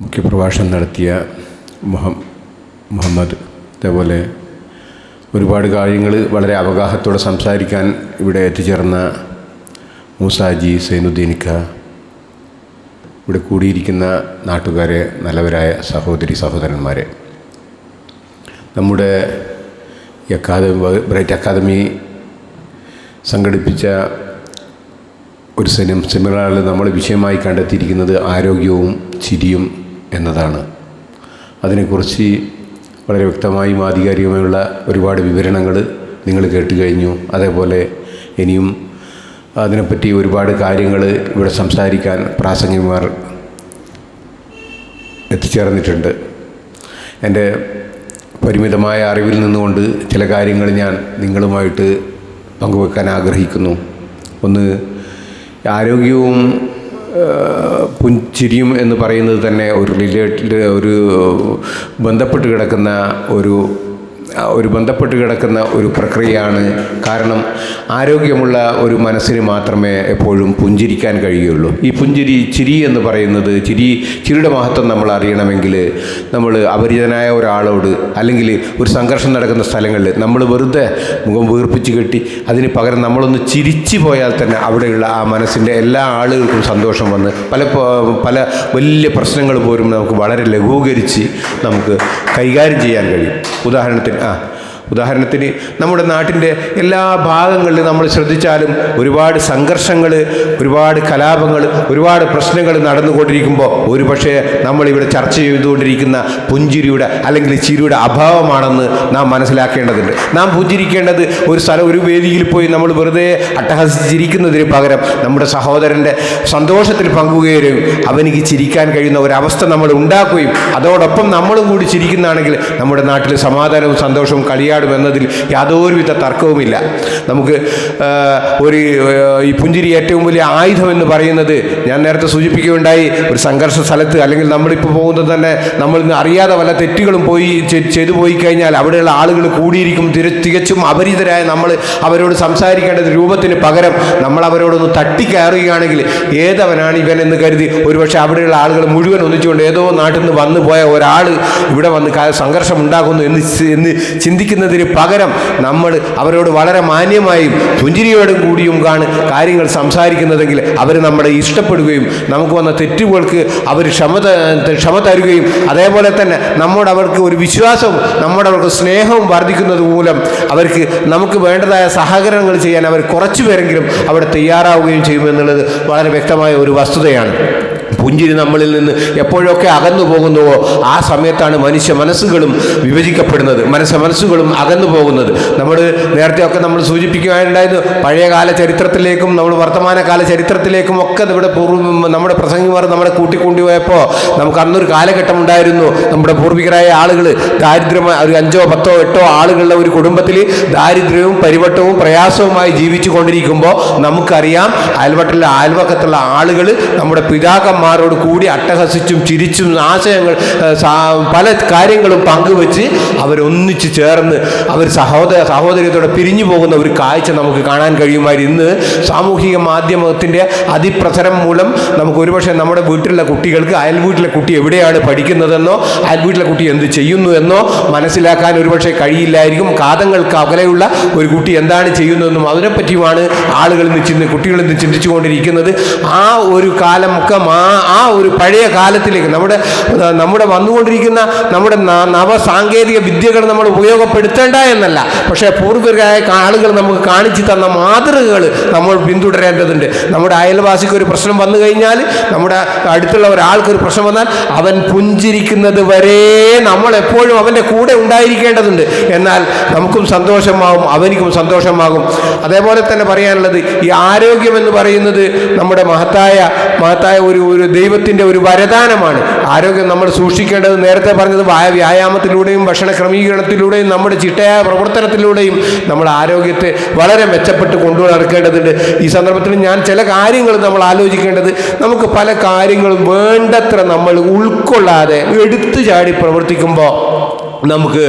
മുഖ്യപ്രഭാഷണം നടത്തിയ മുഹം മുഹമ്മദ്. അതേപോലെ ഒരുപാട് കാര്യങ്ങൾ വളരെ അവഗാഹത്തോടെ സംസാരിക്കാൻ ഇവിടെ എത്തിച്ചേർന്ന മൂസാജി സൈനുദ്ദീനിക്ക ഇവിടെ കൂടിയിരിക്കുന്ന നാട്ടുകാരെ നല്ലവരായ സഹോദരി സഹോദരന്മാരെ. നമ്മുടെ ഈ അക്കാദമി ബ്രൈറ്റ് അക്കാദമി സംഘടിപ്പിച്ച ഒരു സെമിനാറിൽ നമ്മൾ വിഷയമായി കണ്ടെത്തിയിരിക്കുന്നത് ആരോഗ്യവും ചിരിയും എന്നതാണ്. അതിനെക്കുറിച്ച് വളരെ വ്യക്തമായും ആധികാരികമായുള്ള ഒരുപാട് വിവരണങ്ങൾ നിങ്ങൾ കേട്ട് കഴിഞ്ഞു. അതേപോലെ ഇനിയും അതിനെപ്പറ്റി ഒരുപാട് കാര്യങ്ങൾ ഇവിടെ സംസാരിക്കാൻ പ്രാസംഗികമാർ എത്തിച്ചേർന്നിട്ടുണ്ട്. എന്റെ പരിമിതമായ അറിവിൽ നിന്നുകൊണ്ട് ചില കാര്യങ്ങൾ ഞാൻ നിങ്ങളുമായിട്ട് പങ്കുവെക്കാൻ ആഗ്രഹിക്കുന്നു. ഒന്ന് ആരോഗ്യവും പുഞ്ചിരിയും എന്ന് പറയുന്നത് തന്നെ ഒരു റിലേറ്റഡ് ഒരു ബന്ധപ്പെട്ട് കിടക്കുന്ന ഒരു ഒരു ബന്ധപ്പെട്ട് കിടക്കുന്ന ഒരു പ്രക്രിയയാണ്. കാരണം ആരോഗ്യമുള്ള ഒരു മനസ്സിന് മാത്രമേ എപ്പോഴും പുഞ്ചിരിക്കാൻ കഴിയുള്ളൂ. ഈ പുഞ്ചിരി ചിരി എന്ന് പറയുന്നത് ചിരി ചിരിയുടെ മഹത്വം നമ്മൾ അറിയണമെങ്കിൽ നമ്മൾ അപരിചിതനായ ഒരാളോട് അല്ലെങ്കിൽ ഒരു സംഘർഷം നടക്കുന്ന സ്ഥലങ്ങളിൽ നമ്മൾ വെറുതെ മുഖം വീർപ്പിച്ച് കെട്ടി അതിന് പകരം നമ്മളൊന്ന് ചിരിച്ചു പോയാൽ തന്നെ അവിടെയുള്ള ആ മനസ്സിന്റെ എല്ലാ ആളുകൾക്കും സന്തോഷം വന്ന് പല പല വലിയ പ്രശ്നങ്ങൾ പോലും നമുക്ക് വളരെ ലഘൂകരിച്ച് നമുക്ക് കൈകാര്യം ചെയ്യാൻ കഴിയും. ഉദാഹരണത്തിന് ആ ഉദാഹരണത്തിന് നമ്മുടെ നാട്ടിന്റെ എല്ലാ ഭാഗങ്ങളിലും നമ്മൾ ശ്രദ്ധിച്ചാലും ഒരുപാട് സംഘർഷങ്ങൾ ഒരുപാട് കലാപങ്ങൾ ഒരുപാട് പ്രശ്നങ്ങൾ നടന്നുകൊണ്ടിരിക്കുമ്പോൾ ഒരു പക്ഷേ നമ്മളിവിടെ ചർച്ച ചെയ്തുകൊണ്ടിരിക്കുന്ന പുഞ്ചിരിയുടെ അല്ലെങ്കിൽ ചിരിയുടെ അഭാവമാണെന്ന് നാം മനസ്സിലാക്കേണ്ടതുണ്ട്. നാം പുഞ്ചിരിക്കേണ്ടത് ഒരു സ്ഥലം ഒരു വേദിയിൽ പോയി നമ്മൾ വെറുതെ അട്ടഹസിച്ചിരിക്കുന്നതിന് പകരം നമ്മുടെ സഹോദരന്റെ സന്തോഷത്തിൽ പങ്കുകയും അവനിക്ക് ചിരിക്കാൻ കഴിയുന്ന ഒരവസ്ഥ നമ്മൾ ഉണ്ടാക്കുകയും അതോടൊപ്പം നമ്മളും കൂടി ചിരിക്കുന്നതാണെങ്കിൽ നമ്മുടെ നാട്ടിൽ സമാധാനവും സന്തോഷവും കളിയാടും എന്നതിൽ യാതൊരുവിധ തർക്കവുമില്ല. നമുക്ക് ഒരു ഈ പുഞ്ചിരി ഏറ്റവും വലിയ ആയുധം എന്ന് പറയുന്നത് ഞാൻ നേരത്തെ സൂചിപ്പിക്കുകയുണ്ടായി ഒരു സംഘർഷ സ്ഥലത്ത് അല്ലെങ്കിൽ നമ്മളിപ്പോൾ പോകുന്നത് തന്നെ നമ്മൾ അറിയാതെ വല്ല തെറ്റുകളും പോയി ചെയ്തു പോയി കഴിഞ്ഞാൽ അവിടെയുള്ള ആളുകൾ കൂടിയിരിക്കും. തികച്ചും അപരിതരായ നമ്മൾ അവരോട് സംസാരിക്കേണ്ടത് രൂപത്തിന് പകരം നമ്മൾ അവരോടൊന്ന് തട്ടിക്കയറുകയാണെങ്കിൽ ഏതവനാണ് ഇവൻ എന്ന് കരുതി ഒരുപക്ഷെ അവിടെയുള്ള ആളുകൾ മുഴുവൻ ഒന്നിച്ചുകൊണ്ട് ഏതോ നാട്ടിൽ നിന്ന് വന്നു പോയ ഒരാൾ ഇവിടെ വന്ന് സംഘർഷം ഉണ്ടാകുന്നു എന്ന് എന്ന് ചിന്തിക്കുന്നതിന് പകരം നമ്മൾ അവരോട് വളരെ മാന്യമായും പുഞ്ചിരിയോടും കൂടിയും കാണും കാര്യങ്ങൾ സംസാരിക്കുന്നതെങ്കിൽ അവർ നമ്മളെ ഇഷ്ടപ്പെടുകയും നമുക്ക് വന്ന തെറ്റുകൾക്ക് അവർ ക്ഷമ ക്ഷമ തരുകയും അതേപോലെ തന്നെ നമ്മോട് അവർക്ക് ഒരു വിശ്വാസവും നമ്മോട് അവർക്ക് സ്നേഹവും വർദ്ധിക്കുന്നത് മൂലം അവർക്ക് നമുക്ക് വേണ്ടതായ സഹകരണങ്ങൾ ചെയ്യാൻ അവർ കുറച്ചു പേരെങ്കിലും അവിടെ തയ്യാറാവുകയും ചെയ്യുമെന്നുള്ളത് വളരെ വ്യക്തമായ ഒരു വസ്തുതയാണ്. പുഞ്ചിരി നമ്മളിൽ നിന്ന് എപ്പോഴൊക്കെ അകന്നു പോകുന്നുവോ ആ സമയത്താണ് മനുഷ്യ മനസ്സുകളും വിഭജിക്കപ്പെടുന്നത്. മനസ്സ് മനസ്സുകളും അകന്നു പോകുന്നത്. നമ്മൾ നേരത്തെയൊക്കെ നമ്മൾ സൂചിപ്പിക്കുകയുണ്ടായിരുന്നു പഴയകാല ചരിത്രത്തിലേക്കും നമ്മൾ വർത്തമാനകാല ചരിത്രത്തിലേക്കും ഒക്കെ ഇവിടെ പൂർവ നമ്മുടെ പ്രസംഗിമാർ നമ്മളെ കൂട്ടിക്കൊണ്ടുപോയപ്പോൾ നമുക്ക് അന്നൊരു കാലഘട്ടം ഉണ്ടായിരുന്നു. നമ്മുടെ പൂർവികരായ ആളുകൾ ദാരിദ്ര്യമായ ഒരു അഞ്ചോ പത്തോ എട്ടോ ആളുകളുടെ ഒരു കുടുംബത്തിൽ ദാരിദ്ര്യവും പരിവട്ടവും പ്രയാസവുമായി ജീവിച്ചു കൊണ്ടിരിക്കുമ്പോൾ നമുക്കറിയാം അയൽവട്ടിലെ അയൽവക്കത്തുള്ള ആളുകൾ നമ്മുടെ പിതാക്കന്മാരോട് കൂടി അട്ടഹസിച്ചും ചിരിച്ചും ആശയങ്ങൾ പല കാര്യങ്ങളും പങ്കുവെച്ച് അവരൊന്നിച്ച് ചേർന്ന് അവർ സഹോദര സഹോദര്യത്തോടെ പിരിഞ്ഞു പോകുന്ന ഒരു കാഴ്ച നമുക്ക് കാണാൻ കഴിയുമായിരുന്നു. ഇന്ന് സാമൂഹിക മാധ്യമത്തിന്റെ അതിപ്രസരം മൂലം നമുക്ക് ഒരുപക്ഷെ നമ്മുടെ വീട്ടിലുള്ള കുട്ടികൾക്ക് അയൽ വീട്ടിലെ കുട്ടി എവിടെയാണ് പഠിക്കുന്നതെന്നോ അയൽ വീട്ടിലെ കുട്ടി എന്ത് ചെയ്യുന്നു എന്നോ മനസ്സിലാക്കാൻ ഒരുപക്ഷെ കഴിയില്ലായിരിക്കും. കാതങ്ങൾക്ക് അകലെയുള്ള ഒരു കുട്ടി എന്താണ് ചെയ്യുന്നതെന്നും അതിനെപ്പറ്റിയുമാണ് ആളുകൾ ഇന്ന് ചിന്തി കുട്ടികൾ ചിന്തിച്ചുകൊണ്ടിരിക്കുന്നത്. ആ ഒരു കാലമൊക്കെ ആ ആ ഒരു പഴയ കാലത്തിലേക്ക് നമ്മുടെ നമ്മുടെ വന്നുകൊണ്ടിരിക്കുന്ന നമ്മുടെ നവസാങ്കേതിക വിദ്യകൾ നമ്മൾ ഉപയോഗപ്പെടുത്തേണ്ട എന്നല്ല. പക്ഷേ പൂർവികരായ ആളുകൾ നമുക്ക് കാണിച്ചു തന്ന മാതൃകകൾ നമ്മൾ പിന്തുടരേണ്ടതുണ്ട്. നമ്മുടെ അയൽവാസിക്ക് ഒരു പ്രശ്നം വന്നു കഴിഞ്ഞാൽ നമ്മുടെ അടുത്തുള്ള ഒരാൾക്ക് ഒരു പ്രശ്നം വന്നാൽ അവൻ പുഞ്ചിരിക്കുന്നത് വരെ നമ്മൾ എപ്പോഴും അവന്റെ കൂടെ ഉണ്ടായിരിക്കേണ്ടതുണ്ട്. എന്നാൽ നമുക്കും സന്തോഷമാകും അവനിക്കും സന്തോഷമാകും. അതേപോലെ തന്നെ പറയാനുള്ളത് ഈ ആരോഗ്യം എന്ന് പറയുന്നത് നമ്മുടെ മഹത്തായ മഹത്തായ ഒരു ഒരു ദൈവത്തിന്റെ ഒരു വരദാനമാണ്. ആരോഗ്യം നമ്മൾ സൂക്ഷിക്കേണ്ടത് നേരത്തെ പറഞ്ഞത് വ്യായാമത്തിലൂടെയും ഭക്ഷണ ക്രമീകരണത്തിലൂടെയും നമ്മുടെ ചിട്ടയായ പ്രവർത്തനത്തിലൂടെയും നമ്മൾ ആരോഗ്യത്തെ വളരെ മെച്ചപ്പെട്ട് കൊണ്ടു നടക്കേണ്ടതുണ്ട് ഈ സന്ദർഭത്തിൽ ഞാൻ ചില കാര്യങ്ങൾ നമ്മൾ ആലോചിക്കേണ്ടത് നമുക്ക് പല കാര്യങ്ങളും വേണ്ടത്ര നമ്മൾ ഉൾക്കൊള്ളാതെ എടുത്തു ചാടി പ്രവർത്തിക്കുമ്പോൾ നമുക്ക്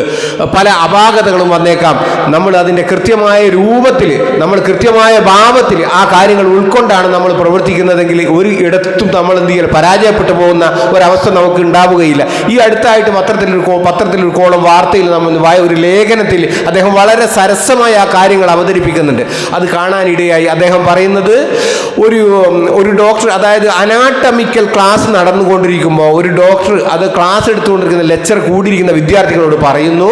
പല അപാകതകളും വന്നേക്കാം. നമ്മൾ അതിന്റെ കൃത്യമായ രൂപത്തിൽ നമ്മൾ കൃത്യമായ ഭാവത്തിൽ ആ കാര്യങ്ങൾ ഉൾക്കൊണ്ടാണ് നമ്മൾ പ്രവർത്തിക്കുന്നതെങ്കിൽ ഒരു ഇടത്തും നമ്മൾ എന്ത് ചെയ്യണം പരാജയപ്പെട്ടു പോകുന്ന ഒരവസ്ഥ നമുക്ക് ഉണ്ടാവുകയില്ല. ഈ അടുത്തായിട്ട് പത്രത്തിൽ ഒരു പത്രത്തിൽ കോളം വാർത്തയിൽ നമ്മൾ വായ ഒരു ലേഖനത്തിൽ അദ്ദേഹം വളരെ സരസമായ ആ കാര്യങ്ങൾ അവതരിപ്പിക്കുന്നുണ്ട്. അത് കാണാനിടയായി. അദ്ദേഹം പറയുന്നത് ഒരു ഒരു ഡോക്ടർ അതായത് അനാട്ടമിക്കൽ ക്ലാസ് നടന്നുകൊണ്ടിരിക്കുമ്പോൾ ഒരു ഡോക്ടർ അത് ക്ലാസ് എടുത്തുകൊണ്ടിരിക്കുന്ന ലെക്ചർ കൂടിയിരിക്കുന്ന പറയുന്നു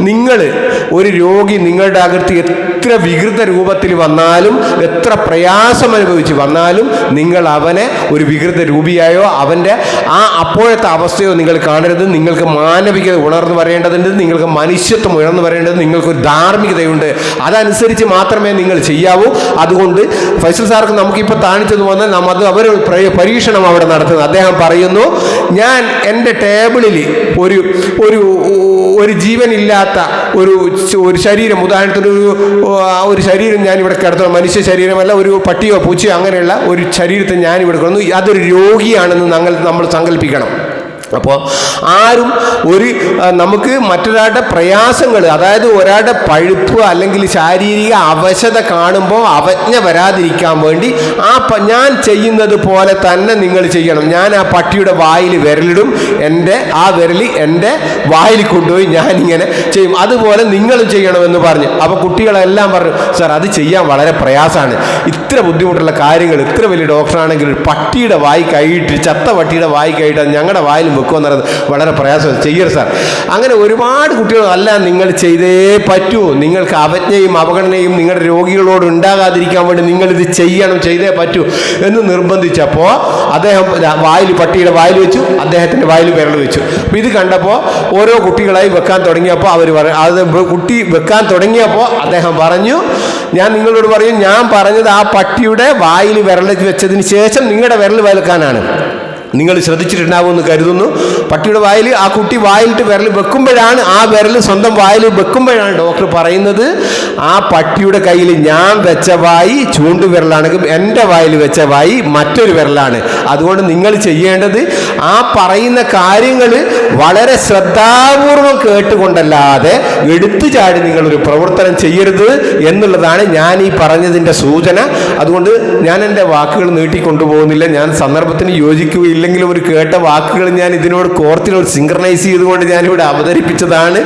നിങ്ങൾ ഒരു രോഗി നിങ്ങളുടെ അകത്ത് എത്ര വികൃത രൂപത്തിൽ വന്നാലും എത്ര പ്രയാസം അനുഭവിച്ച് വന്നാലും നിങ്ങൾ അവനെ ഒരു വികൃത രൂപിയായോ അവന്റെ ആ അപ്പോഴത്തെ അവസ്ഥയോ നിങ്ങൾ കാണരുത്. നിങ്ങൾക്ക് മാനവികത ഉണർന്നു വരേണ്ടതുണ്ട് നിങ്ങൾക്ക് മനുഷ്യത്വം ഉയർന്നു വരേണ്ടത് നിങ്ങൾക്കൊരു ധാർമ്മികതയുണ്ട്. അതനുസരിച്ച് മാത്രമേ നിങ്ങൾ ചെയ്യാവൂ. അതുകൊണ്ട് ഫൈസൽ സാർക്ക് നമുക്കിപ്പോൾ താണിച്ചത് വന്നാൽ നമ്മൾ അത് അവർ പരീക്ഷണം അവിടെ നടത്തുന്നത് അദ്ദേഹം പറയുന്നു ഞാൻ എന്റെ ടേബിളിൽ ഒരു ഒരു ഒരു ജീവനില്ലാത്ത ഒരു ഒരു ശരീരം. ഉദാഹരണത്തിന് ഒരു ആ ഒരു ശരീരം ഞാൻ ഇവിടെ കിടത്തണം മനുഷ്യ ശരീരമല്ല ഒരു പട്ടിയോ പൂച്ചയോ അങ്ങനെയുള്ള ഒരു ശരീരത്തെ ഞാനിവിടെ കിടന്നു അതൊരു രോഗിയാണെന്ന് ഞങ്ങൾ നമ്മൾ സങ്കല്പിക്കണം അപ്പോൾ ആരും ഒരു നമുക്ക് മറ്റൊരാളുടെ പ്രയാസങ്ങൾ അതായത് ഒരാളുടെ പഴുപ്പ് അല്ലെങ്കിൽ ശാരീരിക അവശത കാണുമ്പോൾ അവജ്ഞ വരാതിരിക്കാൻ വേണ്ടി ആ ഞാൻ ചെയ്യുന്നത് പോലെ തന്നെ നിങ്ങൾ ചെയ്യണം. ഞാൻ ആ പട്ടിയുടെ വായിൽ വിരലിടും. എന്റെ ആ വിരലി എന്റെ വായിൽ കൊണ്ടുപോയി ഞാൻ ഇങ്ങനെ ചെയ്യും. അതുപോലെ നിങ്ങളും ചെയ്യണമെന്ന് പറഞ്ഞു. അപ്പോൾ കുട്ടികളെല്ലാം പറഞ്ഞു സാർ അത് ചെയ്യാൻ വളരെ പ്രയാസമാണ്. ഇത്ര ബുദ്ധിമുട്ടുള്ള കാര്യങ്ങൾ ഇത്ര വലിയ ഡോക്ടറാണെങ്കിൽ പട്ടിയുടെ വായി കൈയിട്ട് ചത്ത പട്ടിയുടെ വായി കൈയിട്ട് ഞങ്ങളുടെ വായിൽ വെക്കുമെന്ന് പറയുന്നത് വളരെ പ്രയാസം ചെയ്യരുത് സാർ. അങ്ങനെ ഒരുപാട് കുട്ടികൾ അല്ല നിങ്ങൾ ചെയ്തേ പറ്റൂ. നിങ്ങൾക്ക് അവജ്ഞയും അവഗണനയും നിങ്ങളുടെ രോഗികളോട് ഉണ്ടാകാതിരിക്കാൻ വേണ്ടി നിങ്ങളിത് ചെയ്യണം ചെയ്തേ പറ്റൂ എന്ന് നിർബന്ധിച്ചപ്പോൾ അദ്ദേഹം വായിൽ പട്ടിയുടെ വായിൽ വെച്ചു അദ്ദേഹത്തിന്റെ വായിൽ വിരൽ വെച്ചു. അപ്പോൾ ഇത് കണ്ടപ്പോൾ ഓരോ കുട്ടികളായി വെക്കാൻ തുടങ്ങിയപ്പോൾ അവർ പറഞ്ഞു അത് കുട്ടി വെക്കാൻ തുടങ്ങിയപ്പോൾ അദ്ദേഹം പറഞ്ഞു ഞാൻ നിങ്ങളോട് പറയും ഞാൻ പറഞ്ഞത് ആ പട്ടിയുടെ വായിൽ വിരൽ വെച്ചതിന് ശേഷം നിങ്ങളുടെ വിരൽ വെൽക്കാനാണ് നിങ്ങൾ ശ്രദ്ധിച്ചിട്ടുണ്ടാവുമെന്ന് കരുതുന്നു. പട്ടിയുടെ വായിൽ ആ കുട്ടി വായിലിട്ട് വിരൽ വെക്കുമ്പോഴാണ് ആ വിരൽ സ്വന്തം വായിൽ വെക്കുമ്പോഴാണ് ഡോക്ടർ പറയുന്നത്. ആ പട്ടിയുടെ കയ്യിൽ ഞാൻ വെച്ച വായി ചൂണ്ടു വിരലാണെങ്കിൽ എന്റെ വായിൽ വെച്ച വായി മറ്റൊരു വിരലാണ്. അതുകൊണ്ട് നിങ്ങൾ ചെയ്യേണ്ടത് ആ പറയുന്ന കാര്യങ്ങൾ വളരെ ശ്രദ്ധാപൂർവം കേട്ടുകൊണ്ടല്ലാതെ എടുത്തു ചാടി നിങ്ങളൊരു പ്രവർത്തനം ചെയ്യരുത് എന്നുള്ളതാണ് ഞാൻ ഈ പറഞ്ഞതിന്റെ സൂചന. അതുകൊണ്ട് ഞാൻ എന്റെ വാക്കുകൾ നീട്ടിക്കൊണ്ടുപോകുന്നില്ല. ഞാൻ സന്ദർഭത്തിന് യോജിക്കുകയില്ലെങ്കിലും ഒരു കേട്ട വാക്കുകൾ ഞാൻ ഇതിനോട് കോർത്തിനോട് സിങ്ക്രണൈസ് ചെയ്തുകൊണ്ട് ഞാനിവിടെ അവതരിപ്പിച്ചതാണ്.